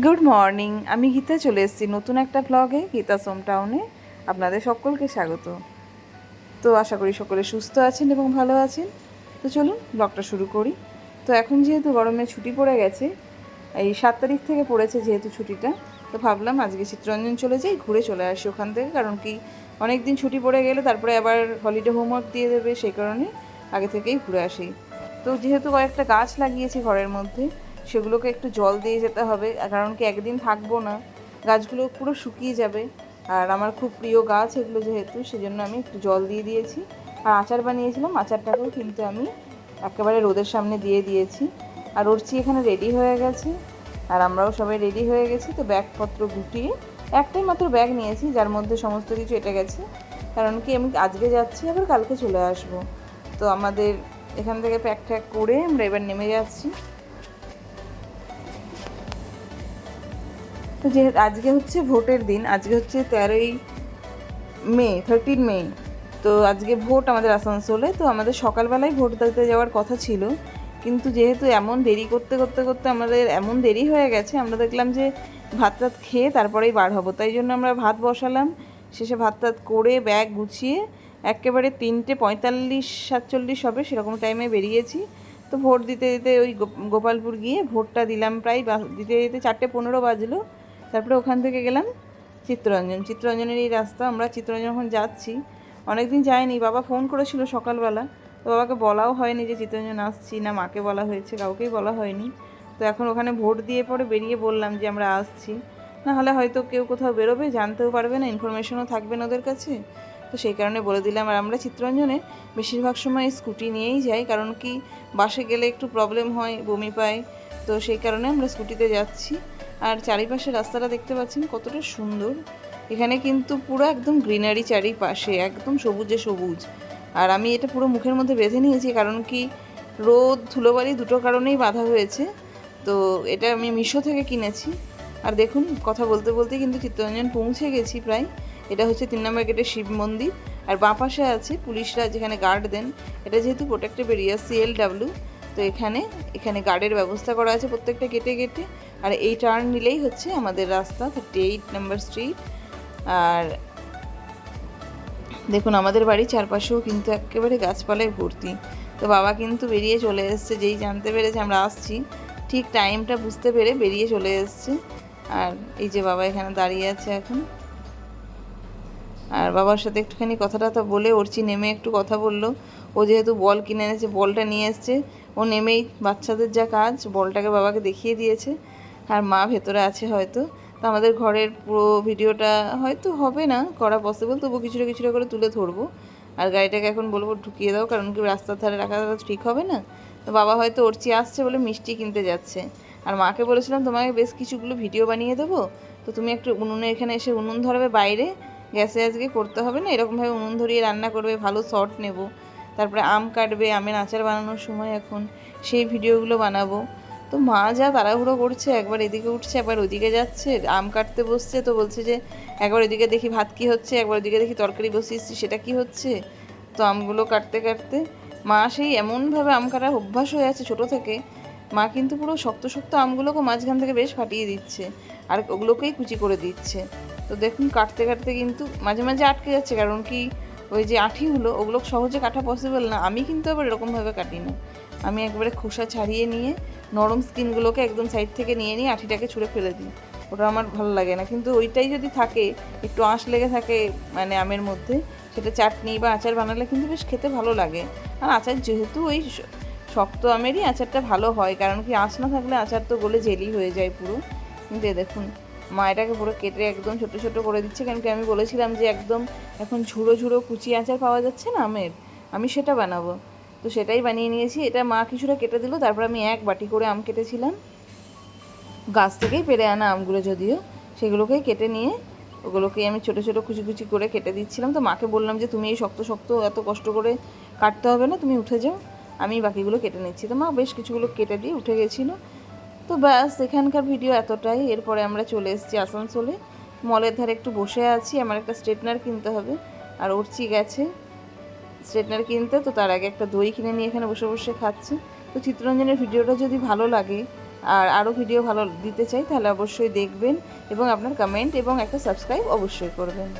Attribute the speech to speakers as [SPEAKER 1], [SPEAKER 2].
[SPEAKER 1] Good morning আমি গীতা চলে এসেছি নতুন একটা ব্লগে গীতা সোম টাউনে আপনাদের সকলকে স্বাগত। তো আশা করি সকলে সুস্থ আছেন এবং ভালো আছেন। তো চলুন ব্লগটা শুরু করি। তো এখন যেহেতু গরমে ছুটি পড়ে গেছে, এই সাত তারিখ থেকে পড়েছে যেহেতু ছুটিটা, তো ভাবলাম আজকে চিত্তরঞ্জন চলে যাই, ঘুরে চলে আসি ওখান থেকে। কারণ কি অনেক দিন ছুটি পড়ে গেলে তারপরে আবার হলিডে হোমওয়ার্ক দিয়ে দেবে, সেই কারণে আগে থেকেই ঘুরে আসি। তো যেহেতু কয়েকটা গাছ লাগিয়েছি ঘরের মধ্যে সেগুলোকে একটু জল দিয়ে যেতে হবে, কারণ কি একদিন থাকব না, গাছগুলো পুরো শুকিয়ে যাবে। আর আমার খুব প্রিয় গাছ এগুলো যেহেতু, সেজন্য আমি একটু জল দিয়ে দিয়েছি। আর আচার বানিয়েছিলাম, আচারটাকেও কিন্তু আমি একেবারে রোদের সামনে দিয়ে দিয়েছি। আর ওরচি এখানে রেডি হয়ে গেছে। আর আমরাও সবাই রেডি হয়ে গেছি, তো ব্যাগপত্র গুটিয়ে একটাই মাত্র ব্যাগ নিয়েছি, যার মধ্যে সমস্ত কিছু এটা গেছে। কারণ কি আমি আজকে যাচ্ছি, আবার কালকে চলে আসব। তো আমাদের এখান থেকে প্যাক ট্যাক করে আমরা এবার নেমে যাচ্ছি। তো যে আজকে হচ্ছে ভোটের দিন, আজকে হচ্ছে তেরোই মে থার্টিন মে। তো আজকে ভোট আমাদের আসানসোলে, তো আমাদের সকালবেলায় ভোট দিতে যাওয়ার কথা ছিল। কিন্তু যেহেতু এমন দেরি করতে করতে করতে আমাদের এমন দেরি হয়ে গেছে, আমরা দেখলাম যে ভাত টাত খেয়ে তারপরেই বার হব। তাই জন্য আমরা ভাত বসালাম, শেষে ভাত টাত করে ব্যাগ গুছিয়ে একেবারে তিনটে পঁয়তাল্লিশ, সাতচল্লিশ হবে, সেরকম টাইমে বেরিয়েছি। তো ভোট দিতে দিতে ওই গোপালপুর গিয়ে ভোটটা দিলাম প্রায় দিতে দিতে চারটে পনেরো বাজলো। তারপরে ওখান থেকে গেলাম চিত্তরঞ্জন। চিত্তরঞ্জনের এই রাস্তা, আমরা চিত্তরঞ্জন যখন যাচ্ছি অনেক দিন যাইনি, বাবা ফোন করেছিল সকালবেলা। তো বাবাকে বলাও হয়নি যে চিত্তরঞ্জন আসছি না, মাকে বলা হয়েছে, কাউকেই বলা হয়নি। তো এখন ওখানে ভোট দিয়ে পরে বেরিয়ে বললাম যে আমরা আসছি। না হলে হয়তো কেউ কোথাও বেরোবে, জানতেও পারবে না ইনফরমেশনও থাকবে না ওদের কাছে। তো সেই কারণে বলে দিলাম, আর আমরা চিত্তরঞ্জনে বেশিরভাগ সময় স্কুটি নিয়েই যাই, কারণ কি, বাসে গেলে একটু প্রবলেম হয়, বমি পায়। তো সেই কারণে আমরা স্কুটিতে যাচ্ছি। আর চারিপাশে রাস্তাটা দেখতে পাচ্ছেন কতটা সুন্দর। এখানে কিন্তু পুরো একদম গ্রিনারি চারিপাশে, একদম সবুজে সবুজ। আর আমি এটা পুরো মুখের মধ্যে বেঁধে নিয়েছি কারণ কি রোদ, ধুলোবালি দুটো কারণেই বাধা হয়েছে। তো এটা আমি মিশো থেকে কিনেছি। আর দেখুন, কথা বলতে বলতে কিন্তু চিত্তরঞ্জন পৌঁছে গেছি প্রায়। এটা হচ্ছে তিন নম্বর গেটের শিব মন্দির। আর বাঁ পাশে আছে পুলিশরা যেখানে গার্ড দেন। এটা যেহেতু প্রোটেক্টেড এরিয়া সিএলডাব্লিউ তো এখানে এখানে গার্ডের ব্যবস্থা করা আছে প্রত্যেকটা গেটে গেটে আর এই টার্ন নিলেই হচ্ছে আমাদের রাস্তা থার্টি এইট নাম্বার স্ট্রিট আর দেখুন, আমাদের বাড়ির চারপাশেও কিন্তু একেবারে গাছপালায় ভর্তি। তো বাবা কিন্তু বেরিয়ে চলে এসছে, যেই জানতে পেরেছে আমরা আসছি। ঠিক টাইমটা বুঝতে পেরে বেরিয়ে চলে এসছে। আর এই যে বাবা এখানে দাঁড়িয়ে আছে এখন। আর বাবার সাথে একটুখানি কথাটা বলে ওরচি নেমে একটু কথা বলল। ও যেহেতু বল কিনে এনেছে, বলটা নিয়ে এসছে। ও নেমেই বাচ্চাদের যা কাজ, বলটাকে বাবাকে দেখিয়ে দিয়েছে। আর মা ভেতরে আছে হয়তো। তো আমাদের ঘরের পুরো ভিডিওটা হয়তো হবে না, করা পসিবল তবু কিছুটা কিছুটা করে তুলে ধরবো। আর গাড়িটাকে এখন বলব ঢুকিয়ে দাও, কারণ কি রাস্তার ধারে রাখা ঠিক হবে না। তো বাবা হয়তো ওরচি আসছে বলে মিষ্টি কিনতে যাচ্ছে। আর মাকে বলেছিলাম, তোমাকে বেশ কিছুগুলো ভিডিও বানিয়ে দেবো। তো তুমি একটু উনুনে এখানে এসে উনুন ধরাবে বাইরে। গ্যাসে আজকে করতে হবে না, এরকমভাবে উনুন ধরিয়ে রান্না করবে, ভালো শর্ট নেব। তারপরে আম কাটবে, আমের আচার বানানোর সময় এখন সেই ভিডিওগুলো বানাবো। তো মা যা তাড়াহুড়ো করছে, একবার এদিকে উঠছে, একবার ওদিকে যাচ্ছে, আম কাটতে বসছে, তো বলছে যে একবার ওদিকে দেখি ভাত কি হচ্ছে, একবার ওদিকে দেখি তরকারি বসিয়েছি, সেটা কি হচ্ছে? তো আমগুলো কাটতে কাটতে মা সেই এমনভাবে আম কাটার অভ্যাস হয়ে আছে ছোটো থেকে। মা কিন্তু পুরো শক্ত শক্ত আমগুলোকে মাঝখান থেকে বেশ ফাটিয়ে দিচ্ছে আর ওগুলোকেই কুচি করে দিচ্ছে। তো দেখুন, কাটতে কাটতে কিন্তু মাঝে মাঝে আটকে যাচ্ছে, কারণ কি ওই যে আঠিগুলো, ওগুলো সহজে কাটা পসিবল না। আমি কিন্তু আবার এরকমভাবে কাটি না আমি একবারে খোসা ছাড়িয়ে নিয়ে, নরম স্কিনগুলোকে একদম সাইড থেকে নিয়ে নিয়ে আঠিটাকে ছুঁড়ে ফেলে দিই। ওটা আমার ভালো লাগে না। কিন্তু ওইটাই যদি থাকে, একটু আঁশ লেগে থাকে মানে আমের মধ্যে, সেটা চাটনি বা আচার বানালে কিন্তু বেশ খেতে ভালো লাগে। আর আচার যেহেতু ওই শক্ত আমেরই আচারটা ভালো হয়, কারণ কি আঁশ না থাকলে আচার তো গলে জেলি হয়ে যায় পুরো। কিন্তু দেখুন মা এটাকে পুরো কেটে একদম ছোটো ছোটো করে দিচ্ছে, কারণ কি আমি বলেছিলাম যে একদম এখন ঝুড়ো ঝুড়ো কুচি আচার পাওয়া যাচ্ছে না আমের? আমি সেটা বানাবো। তো সেটাই বানিয়ে নিয়েছি, এটা মা কিছুটা কেটে দিল, তারপর আমি এক বাটি করে আম কেটেছিলাম। গাছ থেকেই পেরে আনা আমগুলো যদিও, সেগুলোকেই কেটে নিয়ে ওগুলোকেই আমি ছোটো ছোটো কুচি কুচি করে কেটে দিচ্ছিলাম। তো মাকে বললাম যে, তুমি এই শক্ত শক্ত এত কষ্ট করে কাটতে হবে না, তুমি উঠে যাও, আমি বাকিগুলো কেটে নিচ্ছি। তো মা বেশ কিছুগুলো কেটে দিয়ে উঠে গেছিল। তো ব্যাস, এখানকার ভিডিও এতটাই। এরপরে আমরা চলে এসেছি আসানসোলে। মলের ধারে একটু বসে আছি, আমার একটা স্ট্রেটনার কিনতে হবে, আর উঠছি গেছে। স্ট্রেটনার কিনতে, তো তার আগে একটা দই কিনে নিয়ে এখানে বসে বসে খাচ্ছি। তো চিত্তরঞ্জনের ভিডিওটা যদি ভালো লাগে, আর আরও ভিডিও ভালো দিতে চাই, তাহলে অবশ্যই দেখবেন এবং আপনার কমেন্ট এবং একটা সাবস্ক্রাইব অবশ্যই করবেন।